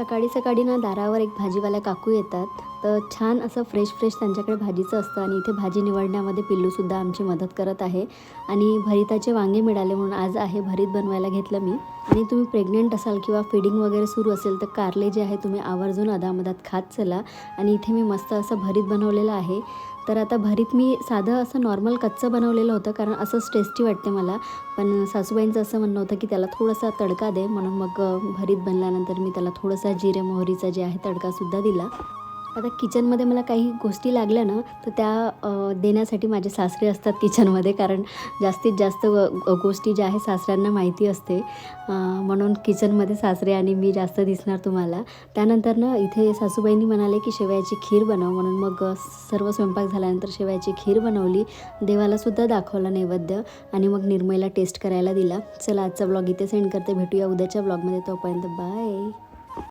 सकाळी सकाळी ना दारावर एक भाजीवाला काकू येतात. तर छान असं फ्रेश फ्रेश त्यांच्याकडे भाजीचं असतं आणि इथे भाजी निवडण्यामध्ये पिल्लूसुद्धा आमची मदत करत आहे. आणि भरिताचे वांगे मिळाले म्हणून आज आहे भरीत बनवायला घेतलं मी. आणि तुम्ही प्रेग्नेंट असाल किंवा फिडिंग वगैरे सुरू असेल तर कारले जे आहे तुम्ही आवर्जून अदामदात खात चला. आणि इथे मी मस्त असं भरीत बनवलेलं आहे. तर आता भरीत मी साधं असं नॉर्मल कच्चं बनवलेलं होतं कारण असंच टेस्टी वाटते मला. पण सासूबाईंचं असं म्हणणं होतं की त्याला थोडासा तडका दे म्हणून मग भरीत बनल्यानंतर मी त्याला थोडासा जिरे मोहरीचा जे आहे तडकासुद्धा दिला. आता किचनमध्ये मला काही गोष्टी लागल्या ना तर त्या देण्यासाठी माझे सासरे असतात किचनमध्ये कारण जास्तीत जास्त गोष्टी ज्या आहे सासऱ्यांना माहिती असते. म्हणून किचनमध्ये सासरे आणि मी जास्त दिसणार तुम्हाला. त्यानंतर ना इथे सासूबाईंनी म्हणाले की शेवयाची खीर बनव. म्हणून मग सर्व स्वयंपाक झाल्यानंतर शेवयाची खीर बनवली. देवालासुद्धा दाखवला नैवेद्य आणि मग निर्मयला टेस्ट करायला दिला. चला आजचा ब्लॉग इथे सेंड करते. भेटूया उद्याच्या ब्लॉगमध्ये तोपर्यंत बाय